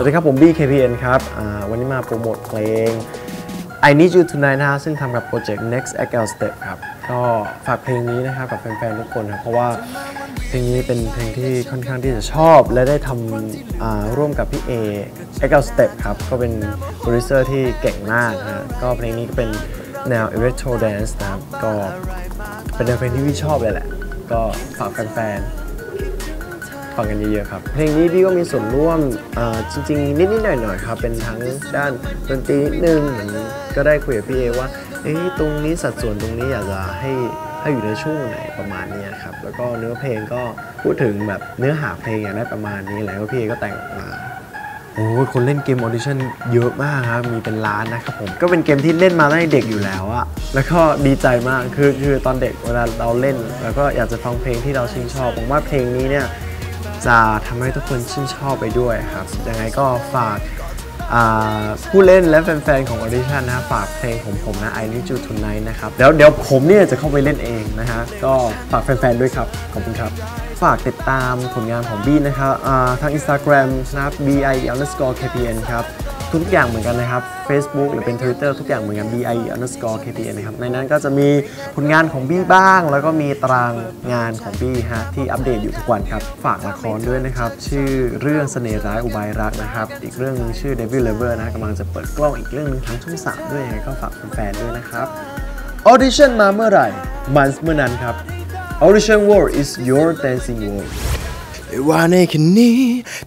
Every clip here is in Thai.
วัสดีครับ ผม BKPN ครับวันนี้มาโปรโมทเพลง I Need You Tonight นะฮะซึ่งทำกับโปรเจกต์ Next XL Step ครับ ก็ฝากเพลงนี้นะครับกับแฟนๆ ทุกคนนะเพราะว่าเพลงนี้เป็นเพลงที่ค่อนข้างที่จะชอบ และได้ทำร่วมกับพี่ A XL Step ครับ ก็เป็นโปรดิวเซอร์ที่เก่งมากนะฮะก็เพลงนี้ก็เป็นแนว Electro Dance นะครับ ก็เป็นแนวเพลงที่พี่ชอบเลยแหละ ก็ฝากแฟนๆ ฟังกันเยอะๆครับ เพลงนี้พี่ก็มีส่วนร่วมเอ่อจริงๆ นิดๆหน่อยๆครับ เป็นทั้งด้านดนตรีนิดนึงเหมือนก็ได้คุยกับพี่เอว่าเอ๊ะตรงนี้สัดส่วนตรงนี้อยากจะให้ให้อยู่ในช่วงไหนประมาณเนี้ยครับ แล้วก็เนื้อเพลงก็พูดถึงแบบเนื้อหาเพลงอยากได้ประมาณนี้แล้วก็พี่เอก็แต่งออกมาโอ้ยคนเล่นเกมออดิชั่นเยอะมากครับ มีเป็นล้านนะครับผม ก็เป็นเกมที่เล่นมาตั้งแต่เด็กอยู่แล้วอะแล้วก็ดีใจมาก คือคือตอนเด็กเวลาเราเล่น แล้วก็อยากจะฟังเพลงที่เราชื่นชอบผมว่าเพลงนี้เนี่ย จะทำให้ทุกคนชื่นชอบไปด้วยครับ ยังไงก็ฝากผู้เล่นและแฟนๆ ของออดิชั่นนะฮะฝากเพลงของผมนะ I Need You Tonight นะครับแล้วเดี๋ยวผมเนี่ยจะเข้าไปเล่นเองนะฮะ ก็ฝากแฟนๆ ด้วยครับ ขอบคุณครับ ฝากติดตามผลงานของบี้นะครับทาง Instagram นะครับ bi underscore kpn ครับ ทุกอย่างเหมือนกันนะครับ Facebook หรือเป็น Twitter ทุกอย่างเหมือนกัน bi underscore kpn นะครับ ในนั้นก็จะมีผลงานของบี้บ้าง แล้วก็มีตารางงานของบี้ฮะที่อัปเดตอยู่ทุกวันครับ ฝากละครด้วยนะครับ ชื่อเรื่องเสน่ห์ร้ายอุบายรักนะครับ อีกเรื่องนึงชื่อ Devil Lover นะกำลังจะเปิดกล้องอีกเรื่องหนึงทางช่องสามด้วยยังไงก็ฝากแฟนๆด้วยนะครับ Audition มาเมื่อไหร่มันเมื่อนั้นครับ Audition World is your dancing world ไม่ว่าในคืนนี้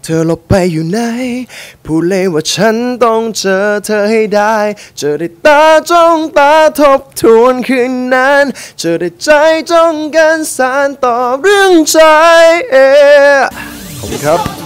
เธอหลบไปอยู่ไหน พูดเลยว่าฉันต้องเจอเธอให้ได้ เจอได้ตาจ้องตาทบทวนคืนนั้น เจอได้ใจจ้องกันสารต่อเรื่องใจเอขอบคุณครับ